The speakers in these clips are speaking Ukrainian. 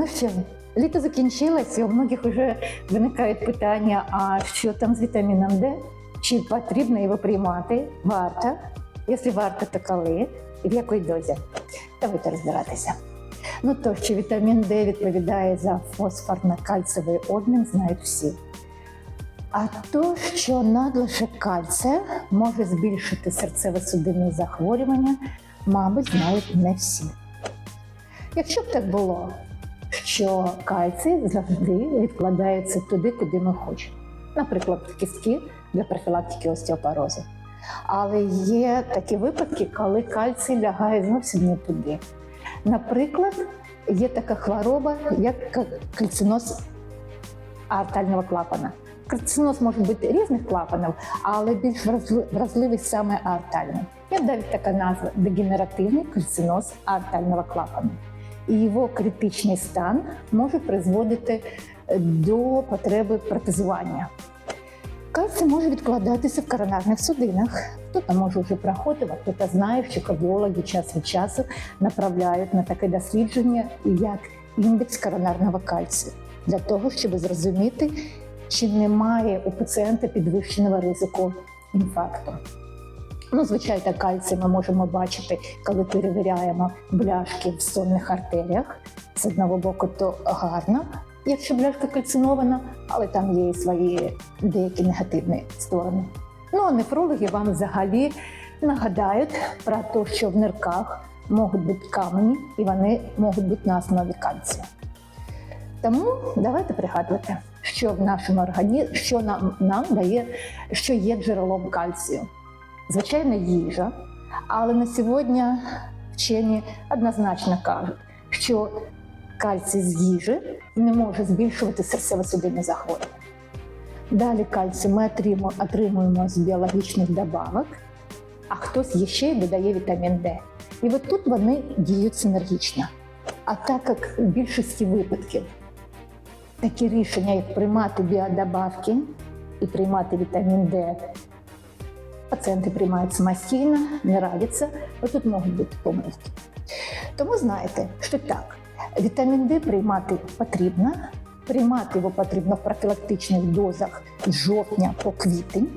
Ну що, літо закінчилось, і у многих вже виникають питання: а що там з вітаміном Д? Чи потрібно його приймати? Варто. Якщо варто, то коли і в якій дозі? Давайте розбиратися. Ну то, що вітамін Д відповідає за фосфорно-кальцевий обмін, знають всі. А то, що надлишок кальція може збільшити серцево-судинні захворювання, мабуть, знають не всі. Якщо б так було, що кальцій завжди відкладається туди, куди ми хочемо. Наприклад, в кістки для профілактики остеопорозу. Але є такі випадки, коли кальцій лягає зовсім не туди. Наприклад, є така хвороба, як кальциноз аортального клапана. Кальциноз може бути різних клапанів, але більш вразливий саме аортальний. Є навіть така назва дегенеративний кальциноз аортального клапану. І його критичний стан може призводити е, до потреби протезування. Кальцій може відкладатися в коронарних судинах. Хто-то може вже проходив, а хто-то знає, що кардіологи час від часу направляють на таке дослідження, як індекс коронарного кальцію, для того, щоб зрозуміти, чи немає у пацієнта підвищеного ризику інфаркту. Ну, звичайно, кальцій ми можемо бачити, коли перевіряємо бляшки в сонних артеріях. З одного боку, то гарно, якщо бляшка кальцинована, але там є і свої деякі негативні сторони. Ну а нефрологи вам взагалі нагадають про те, що в нирках можуть бути камені, і вони можуть бути на основі кальцію. Тому давайте пригадувати, що в нашому організмі, що нам, нам дає, що є джерелом кальцію. Звичайно, їжа, але на сьогодні вчені однозначно кажуть, що кальцій з їжі не може збільшувати серцево-судинні захворювання. Далі кальцій ми отримуємо з біологічних добавок, а хтось є ще й додає вітамін Д. І от тут вони діють синергічно. А так як в більшості випадків такі рішення, як приймати біодобавки і приймати вітамін Д, пацієнти приймають самостійно, не радяться, бо тут можуть бути помилки. Тому знаєте, що так, вітамін Д приймати потрібно, приймати його потрібно в профілактичних дозах з жовтня по квітень.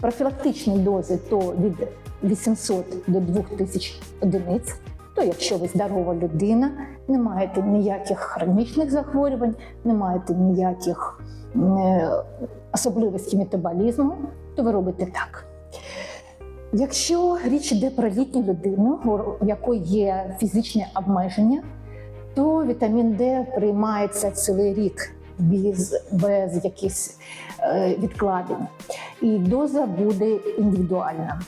Профілактичні дози то від 800 до 2000 одиниць. То якщо ви здорова людина, не маєте ніяких хронічних захворювань, не маєте ніяких е, особливостей метаболізму, то ви робите так. Якщо річ йде про літню людину, у якої є фізичне обмеження, то вітамін Д приймається цілий рік без, без якихось е, відкладень, і доза буде індивідуальна.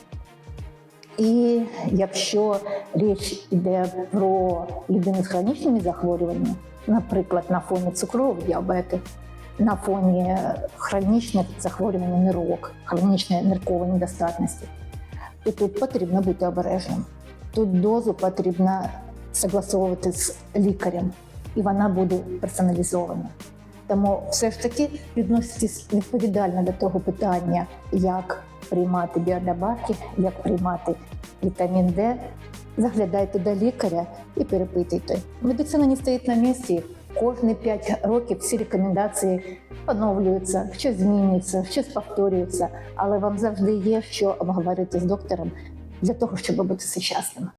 І якщо річ йде про людину з хронічними захворюваннями, наприклад, на фоні цукрового діабету, на фоні хронічних захворювань нирок, хронічної ниркової недостатності, то тут потрібно бути обережним. Тут дозу потрібно согласовувати з лікарем, і вона буде персоналізована. Тому все ж таки відноситись відповідально до того питання, як приймати біодобавки, як приймати вітамін Д. Заглядайте до лікаря і перепитуйте. Медицина не стоїть на місці. Кожні 5 років всі рекомендації оновлюються, щось змінюється, щось повторюється, але вам завжди є що обговорити з доктором для того, щоб бути сучасним.